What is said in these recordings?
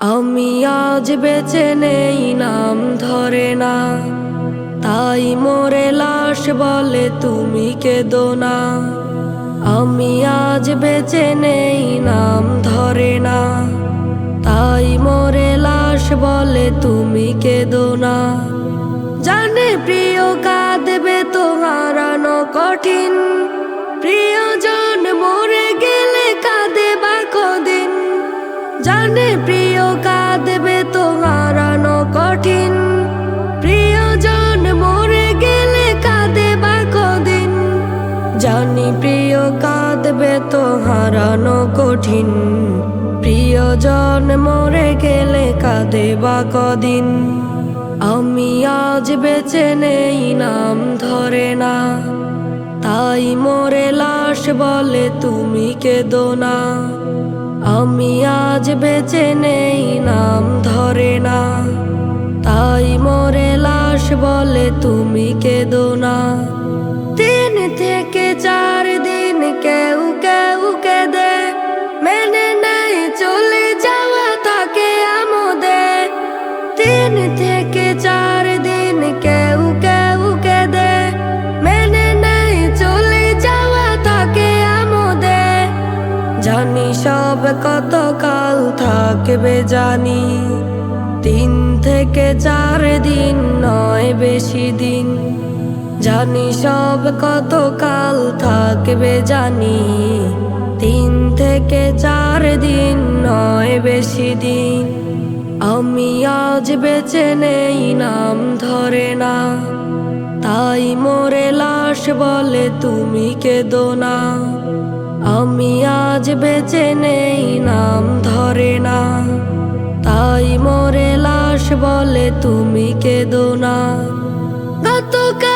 আমি আজ বেঁচে নেই নাম ধরে না। তাই মোরে লাশ বলে তুমি কেদো না। আমি আজ বেঁচে নেই নাম ধরে না। তাই মোরে লাশ বলে তুমি কেদো না। জানে প্রিয় কাঁদবে তো কঠিন। প্রিয়জন কাঁদে বা কদিন? আমি আজ বেঁচে নেই, নাম ধরে না। তাই মোরে লাশ বলে তুমি কেদো না। আমি আজ বেঁচে নেই, নাম ধরে না। তাই মোরে লাশ বলে তুমি কেদো না। তিন থেকে চার দিন কেউ তিন থেকে চার দিন মেনে চলে জানি সব কত কাল থাকবে জানি। তিন থেকে চার দিন নয় বেশি দিন। জানি সব কত কাল থাকবে জানি। তিন থেকে চার দিন নয় বেশি দিন। আমি আজ বেঁচে নেই নাম ধরে না। তাই মোরে লাশ বলে তুমি কেদো না। আমি আজ বেঁচে নেই নাম ধরে না। তাই মোরে লাশ বলে তুমি কেদো না। গতকাল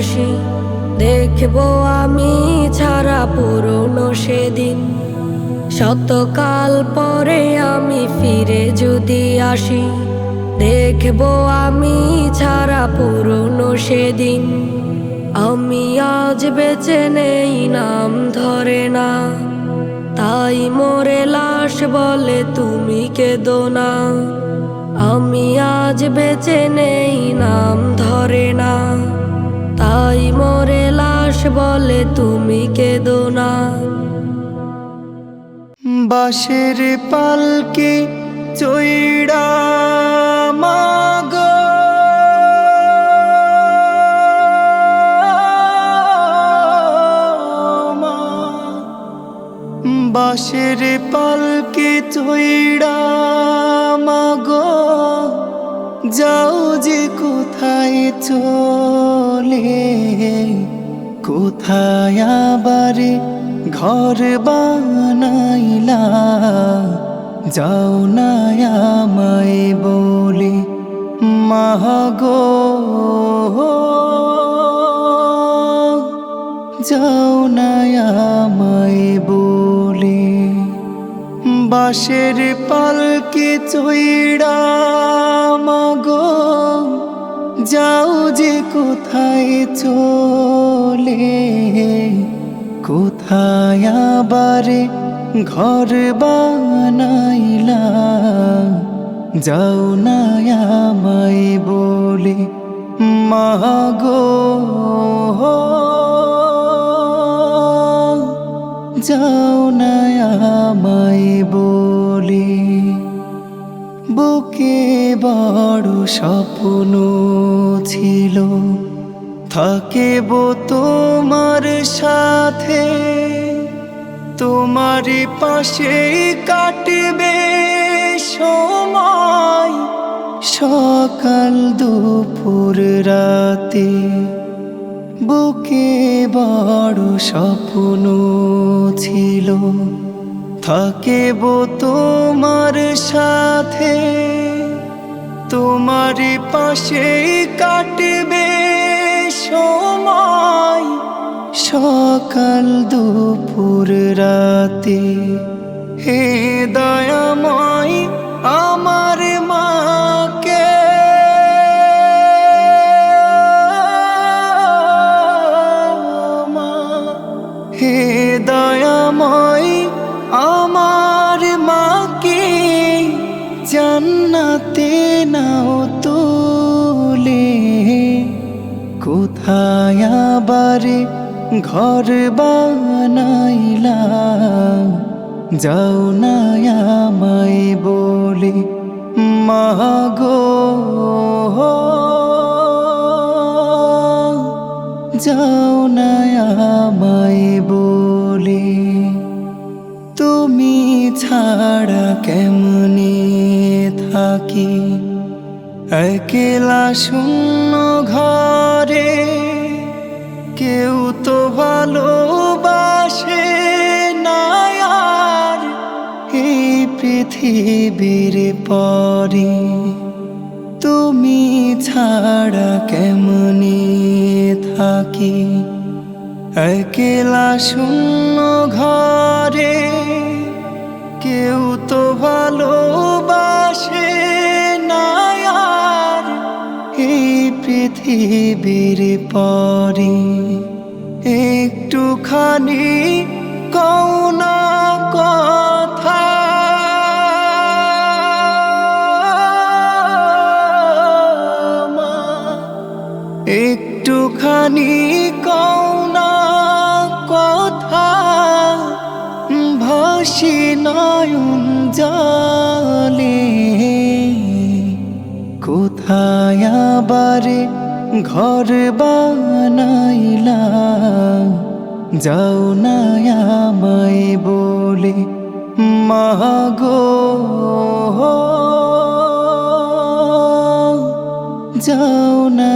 আসি, দেখব আমি ছাড়া পুরনো সেদিন। শতকাল পরে আমি ফিরে যদি আসি, দেখব আমি ছাড়া পুরনো সেদিন। আমি আজ বেঁচে নেই, নাম ধরে না। তাই মোরে লাশ বলে তুমি কেদো না। আমি আজ বেঁচে নেই, নাম ধরে না। তাই মোরে লাশ বলে তুমি কেদো না। বাঁশের পালকে চৈড়া মাগ। বাঁশের পালকে চৈড়া মাগ। যাও যে কোথায় চলে, কোথায় আবারে ঘর বানাইলা? যাও না আমায় বলে মাগো যাও না আমায় বলে। বাঁশের পালকে চইড়া মাগো। যাও যে কোথায় চলে, কোথায় আবারে ঘর বানাইলা। যাও না আমায় বলে, মাগো। যাও না আমায় বলে, বুকে বড় স্বপ্ন ছিল। থাকেব তোমার সাথে তোমার পাশে কাটবে সময়। সকাল দুপুর রাতে বুকে বড় স্বপ্ন ছিল। থাকেব তোমার সাথে তোমার পাশে কাটবে সময়। সকাল দুপুর রাতে, হে দয়াময় ঘর বানাইলা যাও না আমায় বলে মাগো যাও না আমায় বলে, তুমি ছাড়া কেমনে থাকি? একলা শূন্য ঘরে কেউ তো ভালোবাসে না আর এই পৃথিবীর পরে। তুমি ছাড়া কেমনে থাকি? একলা শূন্য ঘরে কেউ তো ভালোবাসে পৃথিবীর পরে একটুখানি কৌনা কথা। একটুখানি কৌনা কথা ভাসি নয়ন জলে কোথায় আবার ঘর বানাইলা? যাও না আমায় বলে মাগো যাও না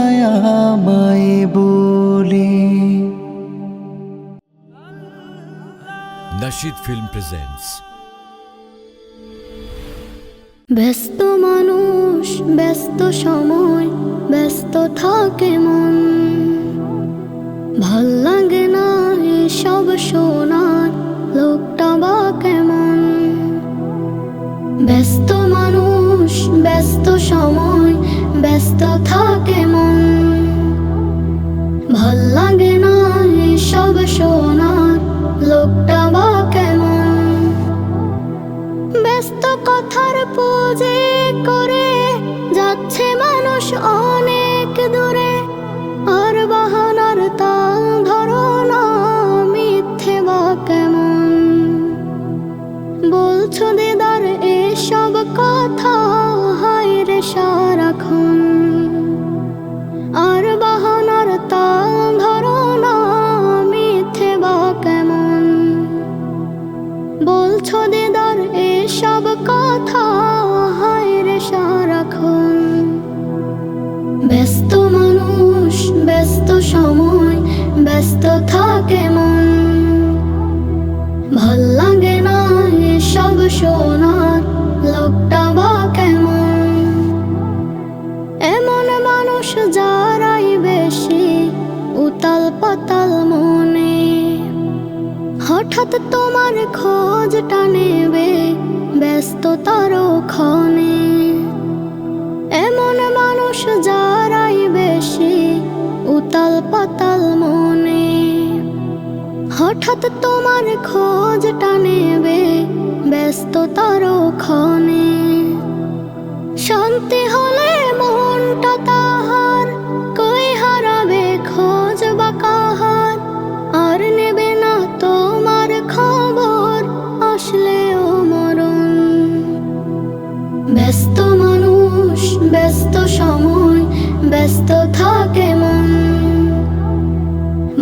আমায় বলে। Nashid Film presents ব্যস্ত মানুষ, ব্যস্ত সময়, ব্যস্ত থাকে মন। ভালো লাগে না এসব শোনার, লোকটা বা কেমন? ব্যস্ত মানুষ, ব্যস্ত সময়, ব্যস্ত থাকে মন। ভালো লাগে না এসব শোনার, লোকটা কথার পুজে করে যাচ্ছে মানুষ অনেক দূরে। আর বাহানার তাল ধরো না, মিথ্যে বা কেমন? বলছো দিদার, এসব কথা হায় রে সারাক্ষণ। ব্যস্ত থাকে মন। হঠাৎ তোমার খোঁজটা নেবে ব্যস্ততার ক্ষণে। শান্তি হলে মনটা তাহার, কই হারাবে খোঁজ বা কাহার? আর নেবে না তোমার খবর, আসলেও মরণ। ব্যস্ত মানুষ, ব্যস্ত সময়, ব্যস্ত থাকে মন।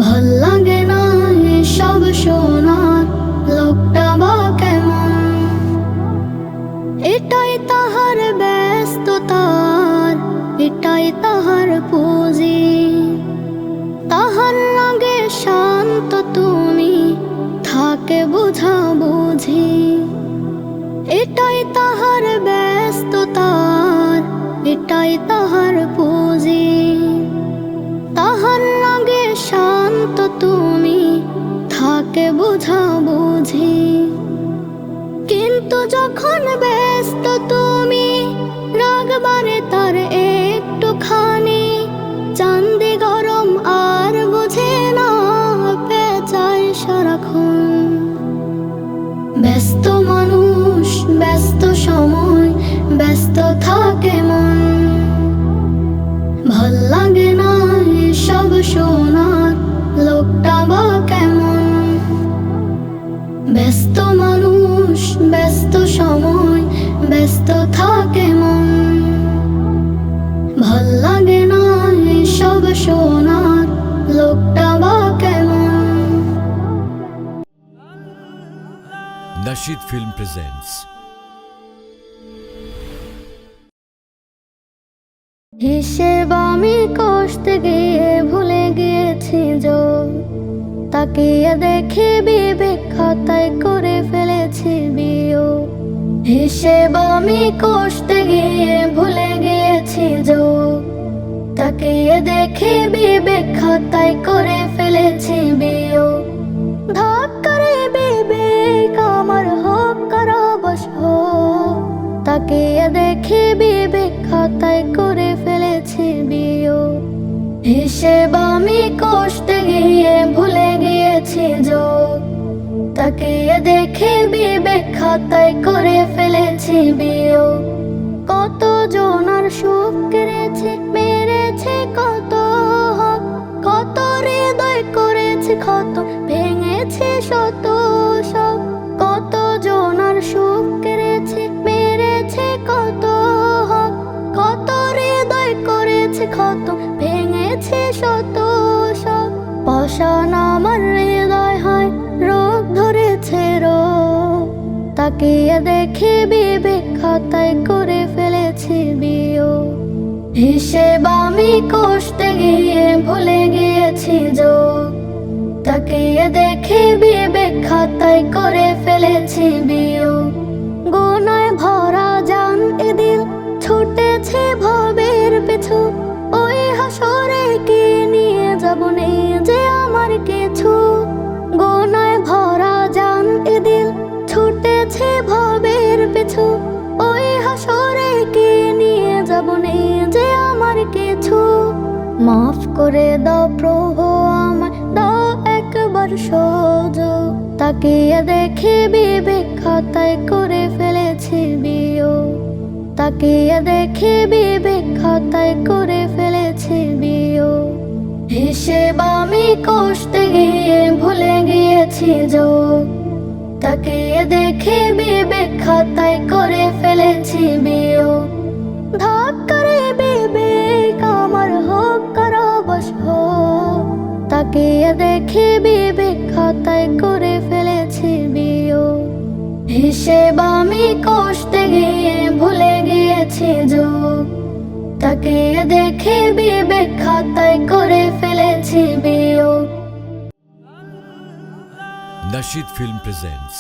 ভালো লাগে না এসব শোনার লোকটা বা কেমন? এটাই তাহার ব্যস্ততার, এটাই তাহার পুঁজি। তাহার লাগে শান্ত তুমি, থাকে বুঝা বুঝি। এটাই তাহার তোমাকে বোঝা বুঝি কিন্তু যখন ব্যস্ত তো শোনার লোকটা বা কেমন? Nashid Film presents হিসেব আমি কষতে গিয়ে ভুলে গিয়েছি যো। তাকিয়ে দেখে বিবেক খাতায় করে ফেলেছি বিও হিসেব আমি কষতে গিয়ে ভুলে গিয়েছি যো। তাকিয়ে দেখে বিবেক খাতায় করে ফেলেছি বিও ধাক্কারে বিবেক আমার হোক কারাবাস হোক। তাকিয়ে দেখে বিবেক খাতায় করে ফেলেছি বিও হিসেব আমি কষ্টে গিয়ে ভুলে গিয়েছি যোগ তাকিয়ে দেখে বিবেক খাতায় করে ফেলেছি বিও কত জনার সুখ কেড়েছে মেরেছে কত হক কত হৃদয় করেছে ক্ষত ভেঙেছে শত সব, কত জনার সুখ কেড়েছে, মেরেছে কত হক কত হৃদয় করেছে ক্ষত ভেঙেছে শত সব। পাষাণ আমার হৃদয় হয়, রোগ ধরেছে রোগ। তাকিয়ে দেখে বিবেক খাতায় করে ফেলেছি বিও হিসেব আমি কষতে গিয়ে ভুলে গিয়েছি যোগ তাকিয়ে দেখে বিবেক খাতায় করে ফেলেছি বিও করে দাও প্রভু আমায়, দাও একবার সহজ। তাকিয়ে দেখে বিবেক খাতায় করে ফেলেছি বিও। তাকিয়ে দেখে বিবেক খাতায় করে ফেলেছি বিও। হিসেব আমি কষতে গিয়ে ভুলে গিয়েছি যোগ তাকিয়ে দেখে বিবেক খাতায় করে ফেলেছি বিও। ধাক্কারে হিসেব আমি কষতে গিয়ে ভুলে গিয়েছি যোগ তাকে দেখে বিবেক খাতায় করে ফেলেছি বিয়োগ। Nashid Film presents